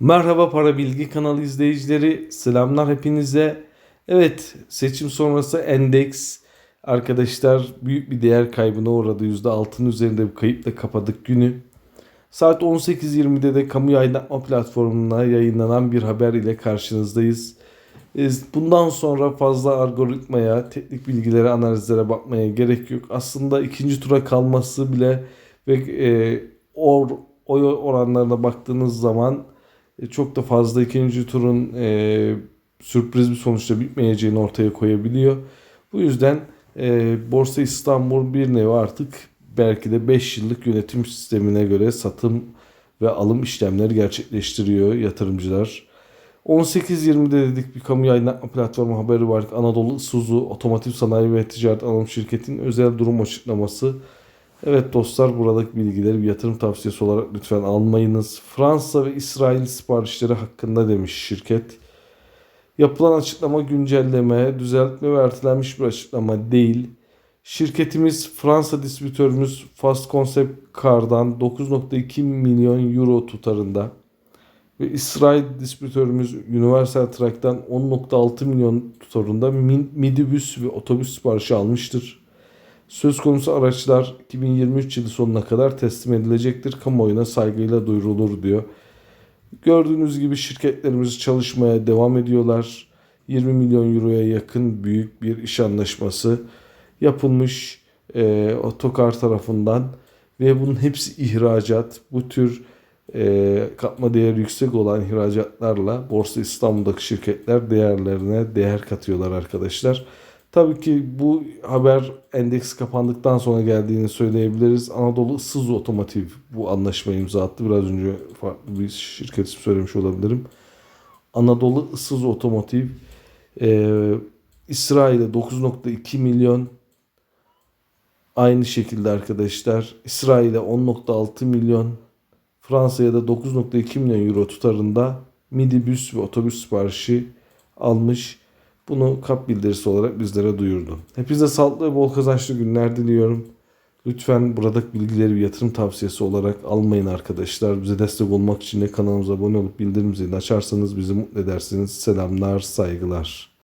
Merhaba Para Bilgi kanalı izleyicileri. Selamlar hepinize. Evet seçim sonrası endeks arkadaşlar büyük bir değer kaybına uğradı. %6'ın üzerinde bir kayıpla kapadık günü. Saat 18.20'de de kamu yayınlatma platformuna yayınlanan bir haber ile karşınızdayız. E, Bundan sonra fazla algoritmaya, teknik bilgilere, analizlere bakmaya gerek yok. Aslında ikinci tura kalması bile ve e, or, oy oranlarına baktığınız zaman çok da fazla ikinci turun e, sürpriz bir sonuçla bitmeyeceğini ortaya koyabiliyor. Bu yüzden e, Borsa İstanbul bir nevi artık belki de 5 yıllık yönetim sistemine göre satım ve alım işlemleri gerçekleştiriyor yatırımcılar. 18.20'de dedik bir kamu yayınlatma platformu haberi var. Anadolu Isuzu Otomotiv Sanayi ve Ticaret Anonim Şirketi'nin özel durum açıklaması. Evet dostlar buradaki bilgileri bir yatırım tavsiyesi olarak lütfen almayınız. Fransa ve İsrail siparişleri hakkında demiş şirket. Yapılan açıklama güncelleme, düzeltme ve ertelenmiş bir açıklama değil. Şirketimiz Fransa distribütörümüz Fast Concept Car'dan 9.2 milyon euro tutarında ve İsrail distribütörümüz Universal Truck'tan 10.6 milyon tutarında min- minibüs ve otobüs siparişi almıştır. Söz konusu araçlar 2023 yılı sonuna kadar teslim edilecektir. Kamuoyuna saygıyla duyurulur diyor. Gördüğünüz gibi şirketlerimiz çalışmaya devam ediyorlar. 20 milyon euroya yakın büyük bir iş anlaşması yapılmış e, Otokar tarafından ve bunun hepsi ihracat. Bu tür e, katma değeri yüksek olan ihracatlarla Borsa İstanbul'daki şirketler değerlerine değer katıyorlar arkadaşlar. Tabii ki bu haber endeks kapandıktan sonra geldiğini söyleyebiliriz. Anadolu Isuzu Otomotiv bu anlaşmayı imza attı. Biraz önce farklı bir şirket ismi söylemiş olabilirim. Anadolu Isuzu Otomotiv e, İsrail'e 9.2 milyon aynı şekilde arkadaşlar İsrail'e 10.6 milyon Fransa'ya da 9.2 milyon euro tutarında minibüs ve otobüs siparişi almış. Bunu kap bildirisi olarak bizlere duyurdu. Hepinize sağlıklı ve bol kazançlı günler diliyorum. Lütfen buradaki bilgileri bir yatırım tavsiyesi olarak almayın arkadaşlar. Bize destek olmak için de kanalımıza abone olup bildirim zilini açarsanız bizi mutlu edersiniz. Selamlar, saygılar.